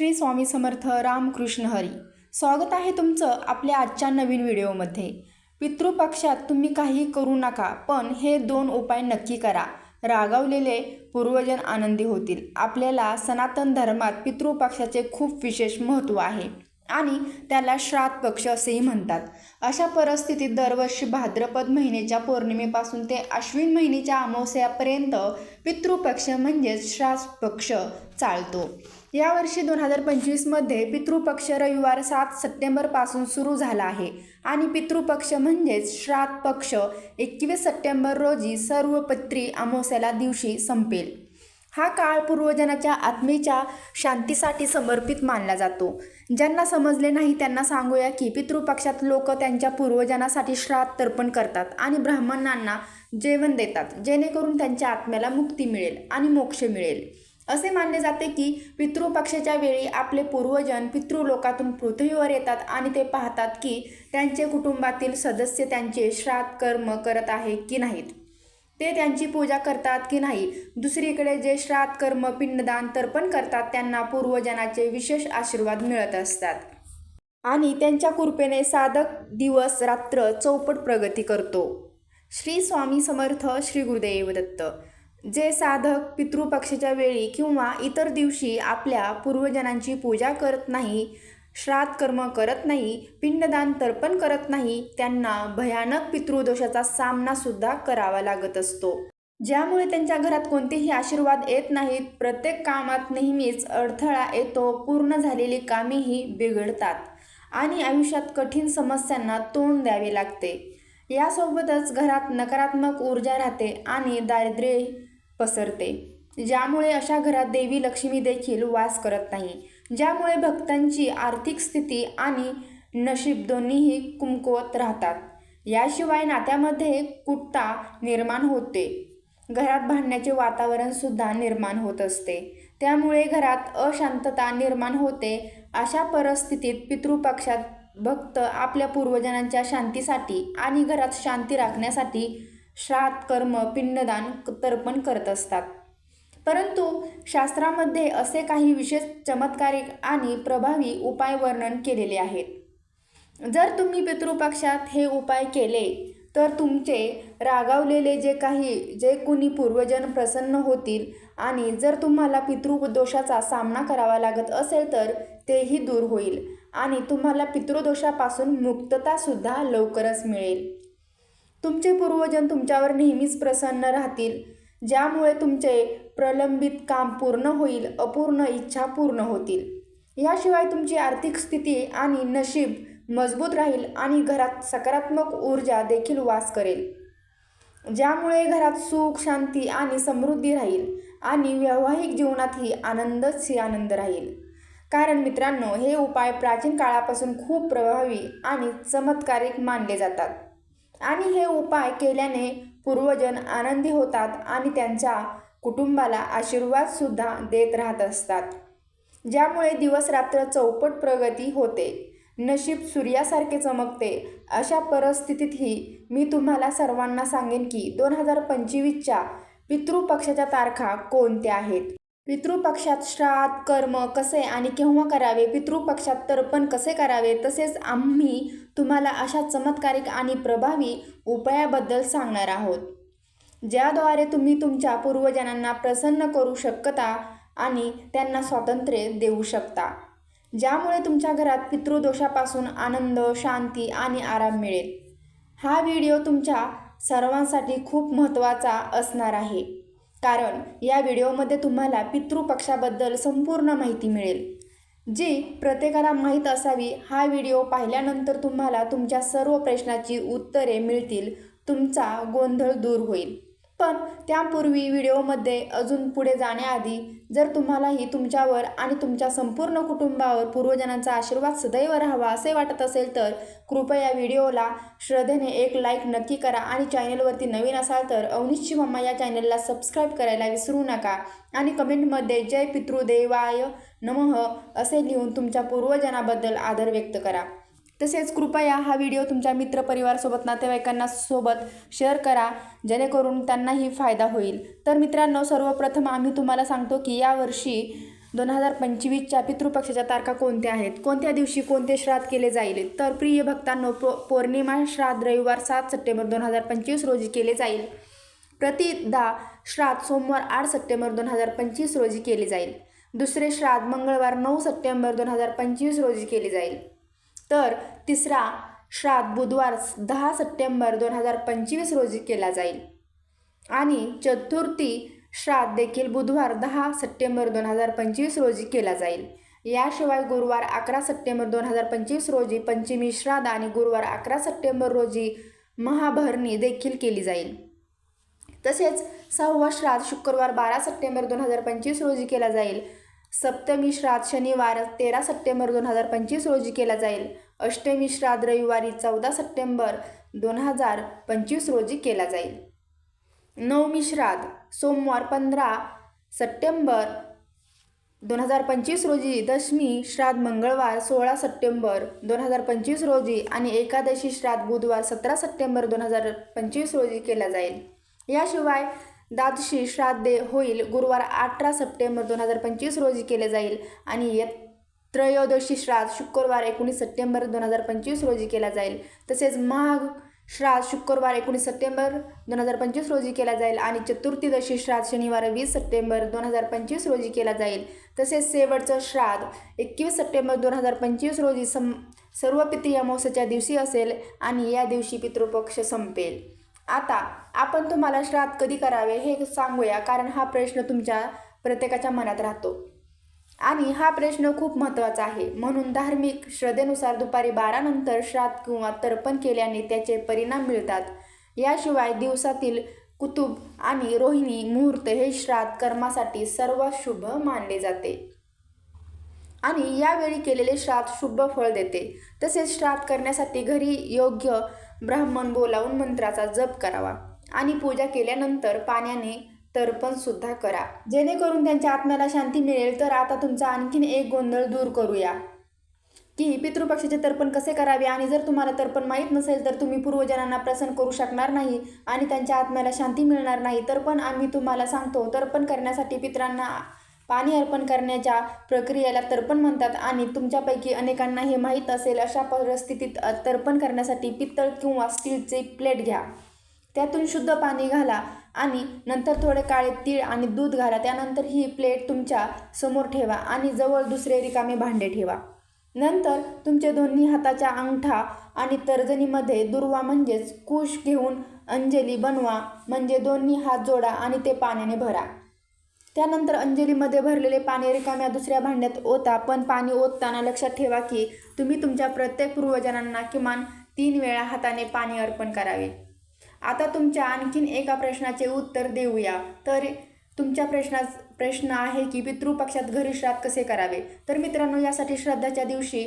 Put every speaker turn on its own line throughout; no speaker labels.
श्री स्वामी समर्थ रामकृष्ण हरी. स्वागत आहे तुमचं आपल्या आजच्या नवीन व्हिडिओमध्ये. पितृपक्षात तुम्ही काही करू नका पण हे दोन उपाय नक्की करा. रागावलेले पूर्वजन आनंदी होतील. आपल्याला सनातन धर्मात पितृपक्षाचे खूप विशेष महत्त्व आहे आणि त्याला श्राद्ध पक्ष असेही म्हणतात. अशा परिस्थितीत दरवर्षी भाद्रपद महिन्याच्या पौर्णिमेपासून ते अश्विन महिन्याच्या अमावस्यापर्यंत पितृपक्ष म्हणजेच श्राद्ध पक्ष चालतो. यावर्षी दोन हजार पंचवीसमध्ये पितृपक्ष रविवार सात सप्टेंबरपासून सुरू झाला आहे. आणि पितृपक्ष म्हणजेच श्राद्ध पक्ष एकवीस सप्टेंबर रोजी सर्व पत्री अमावस्याला दिवशी संपेल. हा काळ पूर्वजनाच्या आत्मेच्या शांतीसाठी समर्पित मानला जातो. ज्यांना समजले नाही त्यांना सांगूया की पितृपक्षात लोक त्यांच्या पूर्वजनासाठी श्राद्ध तर्पण करतात आणि ब्राह्मणांना जेवण देतात जेणेकरून त्यांच्या आत्म्याला मुक्ती मिळेल आणि मोक्ष मिळेल. असे मानले जाते की पितृपक्षाच्या वेळी आपले पूर्वजन पितृलोकातून पृथ्वीवर येतात आणि ते पाहतात की त्यांचे कुटुंबातील सदस्य त्यांचे श्राद्ध कर्म करत आहे की नाहीत. ते त्यांची पूजा करतात की नाही? दुसरीकडे जे श्राद्ध कर्म पिंडदान तर्पण करतात त्यांना पूर्वजनाचे विशेष आशीर्वाद मिळत असतात. आणि त्यांच्या कृपेने साधक दिवस रात्र चौपट प्रगती करतो. श्री स्वामी समर्थ श्री गुरुदेव दत्त. जे साधक पितृपक्षाच्या वेळी किंवा इतर दिवशी आपल्या पूर्वजनांची पूजा करत नाही श्राद्ध कर्म करत नाही पिंडदान तर्पण करत नाही त्यांना भयानक पितृदोषाचा सामनासुद्धा करावा लागत असतो. ज्यामुळे त्यांच्या घरात कोणतेही आशीर्वाद येत नाहीत प्रत्येक कामात नेहमीच अडथळा येतो पूर्ण झालेली कामेही बिघडतात आणि आयुष्यात कठीण समस्यांना तोंड द्यावे लागते. यासोबतच घरात नकारात्मक ऊर्जा राहते आणि दारिद्र्य पसरते. ज्यामुळे अशा घरात देवी लक्ष्मी देखील वास करत नाही. ज्यामुळे भक्तांची आर्थिक स्थिती आणि नशीब दोन्हीही कुमकुवत राहतात. याशिवाय नात्यामध्ये कुटता निर्माण होते. घरात भांडण्याचे वातावरणसुद्धा निर्माण होत असते. त्यामुळे घरात अशांतता निर्माण होते. अशा परिस्थितीत पितृपक्षात भक्त आपल्या पूर्वजनांच्या शांतीसाठी आणि घरात शांती राखण्यासाठी श्राद्ध कर्म पिंडदान तर्पण करत असतात. परंतु शास्त्रामध्ये असे काही विशेष चमत्कारिक आणि प्रभावी उपाय वर्णन केलेले आहेत. जर तुम्ही पितृपक्षात हे उपाय केले तर तुमचे रागावलेले जे काही जे कुणी पूर्वजन प्रसन्न होतील आणि जर तुम्हाला पितृदोषाचा सामना करावा लागत असेल तर तेही दूर होईल आणि तुम्हाला पितृदोषापासून मुक्ततासुद्धा लवकरच मिळेल. तुमचे पूर्वजन तुमच्यावर नेहमीच प्रसन्न राहतील. ज्यामुळे तुमचे प्रलंबित काम पूर्ण होईल अपूर्ण इच्छा पूर्ण होतील. याशिवाय तुमची आर्थिक स्थिती आणि नशीब मजबूत राहील आणि घरात सकारात्मक ऊर्जा देखील वास करेल. ज्यामुळे घरात सुख शांती आणि समृद्धी राहील आणि वैवाहिक जीवनातही आनंदच ही आनंद राहील. कारण मित्रांनो हे उपाय प्राचीन काळापासून खूप प्रभावी आणि चमत्कारिक मानले जातात. आणि हे उपाय केल्याने पूर्वजन आनंदी होतात आणि त्यांच्या कुटुंबाला आशीर्वादसुद्धा देत राहत असतात. ज्यामुळे दिवसरात्र चौपट प्रगती होते. नशीब सूर्यासारखे चमकते. अशा परिस्थितीतही मी तुम्हाला सर्वांना सांगेन की दोन हजार पंचवीसच्या पितृपक्षाच्या तारखा कोणत्या आहेत? पितृपक्षात श्राद्ध कर्म कसे आणि केव्हा करावे? पितृपक्षात तर्पण कसे करावे? तसेच आम्ही तुम्हाला अशा चमत्कारिक आणि प्रभावी उपायाबद्दल सांगणार आहोत. ज्याद्वारे तुम्ही तुमच्या पूर्वजनांना प्रसन्न करू शकता आणि त्यांना स्वातंत्र्य देऊ शकता. ज्यामुळे तुमच्या घरात पितृदोषापासून आनंद शांती आणि आराम मिळेल. हा व्हिडिओ तुमच्या सर्वांसाठी खूप महत्त्वाचा असणार आहे. कारण या व्हिडिओमध्ये तुम्हाला पितृपक्षाबद्दल संपूर्ण माहिती मिळेल. जी प्रत्येकाला माहीत असावी हा व्हिडिओ पाहिल्यानंतर तुम्हाला तुमच्या सर्व प्रश्नाची उत्तरे मिळतील. तुमचा गोंधळ दूर होईल. पण त्यापूर्वी व्हिडिओमध्ये अजून पुढे जाण्याआधी जर तुम्हालाही तुमच्यावर आणि तुमच्या संपूर्ण कुटुंबावर पूर्वजनांचा आशीर्वाद सदैव राहावा असे वाटत असेल तर कृपया व्हिडिओला श्रद्धेने एक लाईक नक्की करा आणि चॅनलवरती नवीन असाल तर अवनिश्ची मम्मा या चॅनलला सबस्क्राईब करायला विसरू नका आणि कमेंटमध्ये जय पितृदेवाय नमः असे लिहून तुमच्या पूर्वजनाबद्दल आदर व्यक्त करा. तसेच कृपया हा व्हिडिओ तुमच्या मित्रपरिवारसोबत नातेवाईकांना सोबत शेअर करा जेणेकरून त्यांनाही फायदा होईल. तर मित्रांनो सर्वप्रथम आम्ही तुम्हाला सांगतो की यावर्षी दोन हजार पंचवीसच्या पितृपक्षाच्या तारखा कोणत्या आहेत? कोणत्या दिवशी कोणते श्राद्ध केले जाईल? तर प्रिय भक्तांनो पो पौर्णिमा श्राद्ध रविवार सात सप्टेंबर दोन हजार पंचवीस रोजी केले जाईल. प्रतिदा श्राद्ध सोमवार आठ सप्टेंबर दोन हजार पंचवीस रोजी केले जाईल. दुसरे श्राद्ध मंगळवार नऊ सप्टेंबर दोन हजार पंचवीस रोजी केले जाईल. तर तिसरा श्राद्ध बुधवार दहा सप्टेंबर दोन हजार पंचवीस रोजी केला जाईल. आणि चतुर्थी श्राद्ध देखील बुधवार दहा सप्टेंबर दोन हजार पंचवीस रोजी केला जाईल. याशिवाय गुरुवार अकरा सप्टेंबर दोन हजार पंचवीस रोजी पंचमी श्राद्ध आणि गुरुवार अकरा सप्टेंबर रोजी महाभरणी देखील केली जाईल. तसेच सहावा श्राद्ध शुक्रवार बारा सप्टेंबर दोन हजार पंचवीस रोजी केला जाईल. सप्तमी श्राद्ध शनिवार तेरा सप्टेंबर दोन हजार पंचवीस रोजी केला जाईल. अष्टमी श्राद्ध रविवारी चौदा सप्टेंबर दोन हजार पंचवीस रोजी केला जाईल. नवमी श्राद्ध सोमवार पंधरा सप्टेंबर दोन हजार पंचवीस रोजी दशमी श्राद्ध मंगळवार सोळा सप्टेंबर दोन हजार पंचवीस रोजी आणि एकादशी श्राद्ध बुधवार सतरा सप्टेंबर दोन हजार पंचवीस रोजी केला जाईल. याशिवाय द्वादशी श्राद्ध होईल. गुरुवार अठरा सप्टेंबर दोन हजार पंचवीस रोजी केले जाईल. आणि य त्रयोदशी श्राद्ध शुक्रवार एकोणीस सप्टेंबर दोन हजार पंचवीस रोजी केला जाईल. तसेच महाग श्राद्ध शुक्रवार एकोणीस सप्टेंबर दोन हजार पंचवीस रोजी केला जाईल. आणि चतुर्थीदशी श्राद्ध शनिवार वीस सप्टेंबर दोन हजार पंचवीस रोजी केला जाईल. तसेच शेवटचं श्राद्ध एकवीस सप्टेंबर दोन हजार पंचवीस रोजी सम सर्व पितृ अमावस्याच्या दिवशी असेल आणि या दिवशी पितृपक्ष संपेल. आता आपण तुम्हाला श्राद्ध कधी करावे हे सांगूया कारण हा प्रश्न तुमच्या प्रत्येकाच्या मनात राहतो. आणि हा प्रश्न खूप महत्त्वाचा आहे. म्हणून धार्मिक श्रद्धेनुसार दुपारी बारानंतर श्राद्ध किंवा तर्पण केल्याने त्याचे परिणाम मिळतात. याशिवाय दिवसातील कुतुब आणि रोहिणी मुहूर्त हे श्राद्ध कर्मासाठी सर्वात शुभ मानले जाते. आणि यावेळी केलेले श्राद्ध शुभ फळ देते. तसेच श्राद्ध करण्यासाठी घरी योग्य ब्राह्मण बोलावून मंत्राचा जप करावा आणि पूजा केल्यानंतर पाण्याने तर्पण सुद्धा करा. जेणेकरून त्यांच्या आत्म्याला शांती मिळेल तर आता तुमचा आणखीन एक गोंधळ दूर करूया. की पितृपक्षाचे तर्पण कसे करावे? आणि जर तुम्हाला तर्पण माहीत नसेल तर तुम्ही पूर्वजनांना प्रसन्न करू शकणार नाही आणि त्यांच्या आत्म्याला शांती मिळणार नाही. तर पण आम्ही तुम्हाला सांगतो. तर्पण करण्यासाठी पितरांना पाणी अर्पण करण्याच्या प्रक्रियेला तर्पण म्हणतात आणि तुमच्यापैकी अनेकांना हे माहीत असेल अशा परिस्थितीत तर्पण करण्यासाठी पित्तळ किंवा स्टीलचे प्लेट घ्या. त्यातून शुद्ध पाणी घाला आणि नंतर थोडे काळे तीळ आणि दूध घाला. त्यानंतर ही प्लेट तुमच्यासमोर ठेवा आणि जवळ दुसरे रिकामे भांडे ठेवा. नंतर तुमचे दोन्ही हाताच्या अंगठा आणि तर्जनीमध्ये दुर्वा म्हणजेच कुश घेऊन अंजली बनवा. म्हणजे दोन्ही हात जोडा आणि ते पाण्याने भरा. त्यानंतर अंजलीमध्ये भरलेले पाणी रिकाम्या दुसऱ्या भांड्यात ओता पण पाणी ओतताना लक्षात ठेवा की तुम्ही तुमच्या प्रत्येक पूर्वजनांना किमान तीन वेळा हाताने पाणी अर्पण करावे. आता तुमच्या आणखीन एका प्रश्नाचे उत्तर देऊया. तर तुमच्या प्रश्नात प्रश्न आहे की पितृपक्षात घरी श्राद्ध कसे करावे? तर मित्रांनो यासाठी श्राद्धाच्या दिवशी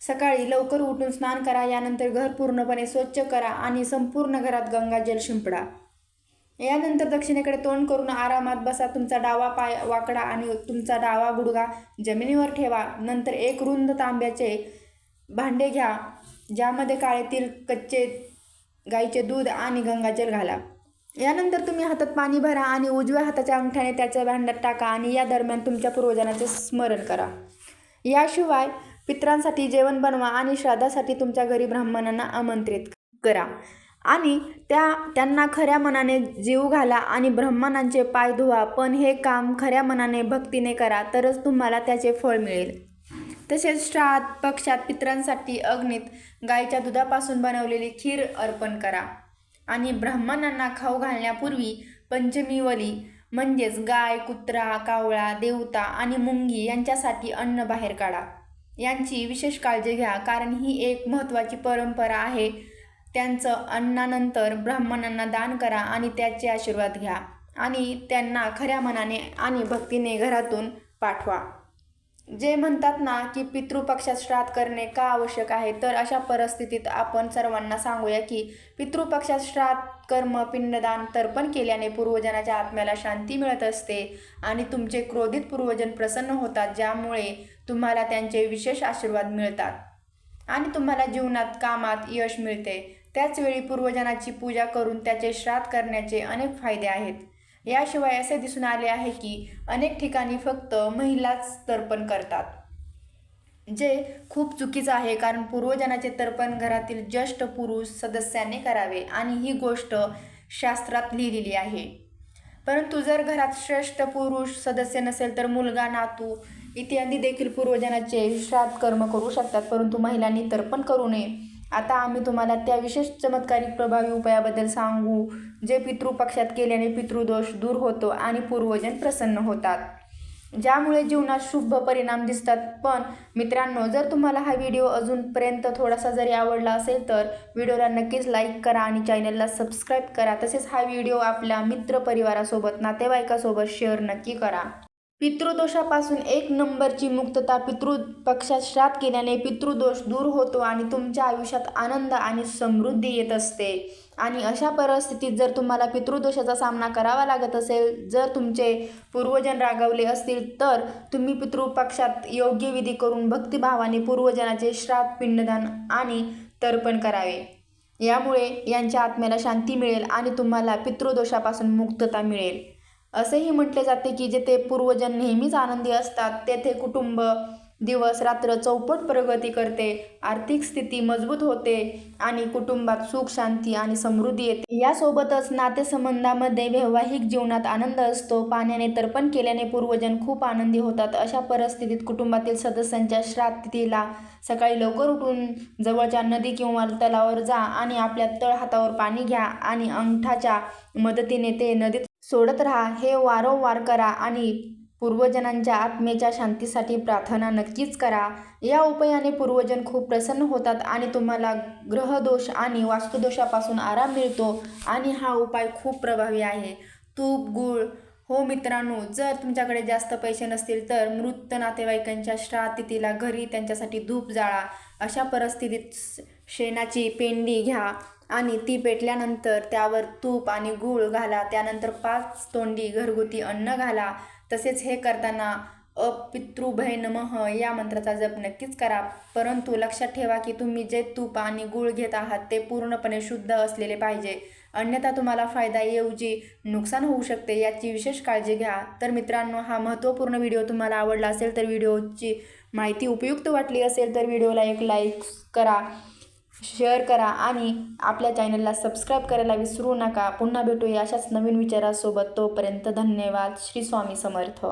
सकाळी लवकर उठून स्नान करा यानंतर घर पूर्णपणे स्वच्छ करा आणि संपूर्ण घरात गंगाजल शिंपडा. यानंतर दक्षिणेकडे तोंड करून आरामात बसा. तुमचा डावा पाय वाकडा आणि तुमचा डावा गुडगा जमिनीवर ठेवा. नंतर एक रुंद तांब्याचे भांडे घ्या ज्यामध्ये काळेतील कच्चे गाईचे दूध आणि गंगाजल घाला. यानंतर तुम्ही हातात पाणी भरा आणि उजव्या हाताच्या अंगठ्याने त्याच्या भांड्यात टाका आणि या दरम्यान तुमच्या पूर्वजांचे स्मरण करा. याशिवाय पित्रांसाठी जेवण बनवा आणि श्राद्धासाठी तुमच्या घरी ब्राह्मणांना आमंत्रित करा. आणि त्या त्यांना खऱ्या मनाने जीव घाला आणि ब्राह्मणांचे पाय धुवा. पण हे काम खऱ्या मनाने भक्तीने करा तरच तुम्हाला त्याचे फळ मिळेल. तसेच श्राद्ध पक्षात पित्रांसाठी अग्नीत गायीच्या दुधापासून बनवलेली खीर अर्पण करा. आणि ब्राह्मणांना खाऊ घालण्यापूर्वी पंचमीवली म्हणजेच गाय कुत्रा कावळा देवता आणि मुंगी यांच्यासाठी अन्न बाहेर काढा. यांची विशेष काळजी घ्या कारण ही एक महत्त्वाची परंपरा आहे. त्यांचं अन्नानंतर ब्राह्मणांना दान करा आणि त्याचे आशीर्वाद घ्या आणि त्यांना खऱ्या मनाने आणि भक्तीने घरातून पाठवा. जे म्हणतात ना की पितृपक्षात श्राद्ध करणे का आवश्यक आहे तर अशा परिस्थितीत आपण सर्वांना सांगूया की पितृपक्षात श्राद्ध कर्म पिंडदान तर्पण केल्याने पूर्वजनाच्या आत्म्याला शांती मिळत असते आणि तुमचे क्रोधित पूर्वजन प्रसन्न होतात ज्यामुळे तुम्हाला त्यांचे विशेष आशीर्वाद मिळतात आणि तुम्हाला जीवनात कामात यश मिळते. त्याचवेळी पूर्वजनाची पूजा करून त्याचे श्राद्ध करण्याचे अनेक फायदे आहेत. याशिवाय असे दिसून आले आहे की अनेक ठिकाणी फक्त महिलाच तर्पण करतात. जे खूप चुकीचं आहे कारण पूर्वजनाचे तर्पण घरातील ज्येष्ठ पुरुष सदस्याने करावे आणि ही गोष्ट शास्त्रात लिहिलेली आहे. परंतु जर घरात श्रेष्ठ पुरुष सदस्य नसेल तर मुलगा नातू इत्यादी देखील पूर्वजनाचे श्राद्ध कर्म करू शकतात परंतु महिलांनी तर्पण करू नये. आता आम्ही तुम्हाला त्या विशेष चमत्कारिक प्रभावी उपायाबद्दल सांगू जे पितृपक्षात केल्याने पितृदोष दूर होतो आणि पूर्वजन प्रसन्न होतात. ज्यामुळे जीवनात शुभ परिणाम दिसतात. पण मित्रांनो जर तुम्हाला हा व्हिडिओ अजूनपर्यंत थोडासा जरी आवडला असेल तर व्हिडिओला नक्कीच लाईक करा आणि चॅनलला सबस्क्राईब करा. तसेच हा व्हिडिओ आपल्या मित्रपरिवारासोबत नातेवाईकासोबत शेअर नक्की करा. पितृदोषापासून एक नंबरची मुक्तता पितृपक्षात श्राद्ध केल्याने पितृदोष दूर होतो आणि तुमच्या आयुष्यात आनंद आणि समृद्धी येत असते. आणि अशा परिस्थितीत जर तुम्हाला पितृदोषाचा सामना करावा लागत असेल जर तुमचे पूर्वजन रागवले असतील तर तुम्ही पितृपक्षात योग्य विधी करून भक्तिभावाने पूर्वजनाचे श्राद्ध पिंडदान आणि तर्पण करावे. यामुळे यांच्या आत्म्याला शांती मिळेल आणि तुम्हाला पितृदोषापासून मुक्तता मिळेल. असेही म्हटले जाते की जेथे पूर्वजन नेहमीच आनंदी असतात तेथे कुटुंब दिवस रात्र चौपट प्रगती करते आर्थिक स्थिती मजबूत होते आणि कुटुंबात सुख शांती आणि समृद्धी येते. यासोबतच नातेसंबंधामध्ये वैवाहिक जीवनात आनंद असतो. पाण्याने तर्पण केल्याने पूर्वजन खूप आनंदी होतात. अशा परिस्थितीत कुटुंबातील सदस्यांच्या श्राद्ध तिथीला सकाळी लवकर उठून जवळच्या नदी किंवा तलावर जा आणि आपल्या तळहातावर पाणी घ्या आणि अंगठाच्या मदतीने ते नदीत सोडत राहा हे वारंवार करा आणि पूर्वजनांच्या आत्मेच्या शांतीसाठी प्रार्थना नक्कीच करा. या उपायाने पूर्वजन खूप प्रसन्न होतात आणि तुम्हाला ग्रहदोष आणि वास्तुदोषापासून आराम मिळतो आणि हा उपाय खूप प्रभावी आहे. तूप गूळ हो मित्रांनो जर तुमच्याकडे जास्त पैसे नसतील तर मृत नातेवाईकांच्या श्राद्ध तिथीला घरी त्यांच्यासाठी धूप जाळा. अशा परिस्थितीत शेणाची पेंडी घ्या. आणि ती पेटल्यानंतर त्यावर तूप आणि गूळ घाला त्यानंतर पाच तोंडी घरगुती अन्न घाला. तसेच हे करताना अपितृभय नमः या मंत्राचा जप नक्कीच करा. परंतु लक्षात ठेवा की तुम्ही जे तूप आणि गूळ घेत आहात ते पूर्णपणे शुद्ध असलेले पाहिजे. अन्यथा तुम्हाला फायदा येऊजी नुकसान होऊ शकते याची विशेष काळजी घ्या. तर मित्रांनो हा महत्त्वपूर्ण व्हिडिओ तुम्हाला आवडला असेल तर व्हिडिओची माहिती उपयुक्त वाटली असेल तर व्हिडिओला एक लाईक करा. शेअर करा आणि आपल्या चॅनलला सबस्क्राईब करायला विसरू नका. पुन्हा भेटूया अशाच नवीन विचारासोबत. तोपर्यंत धन्यवाद. श्री स्वामी समर्थ.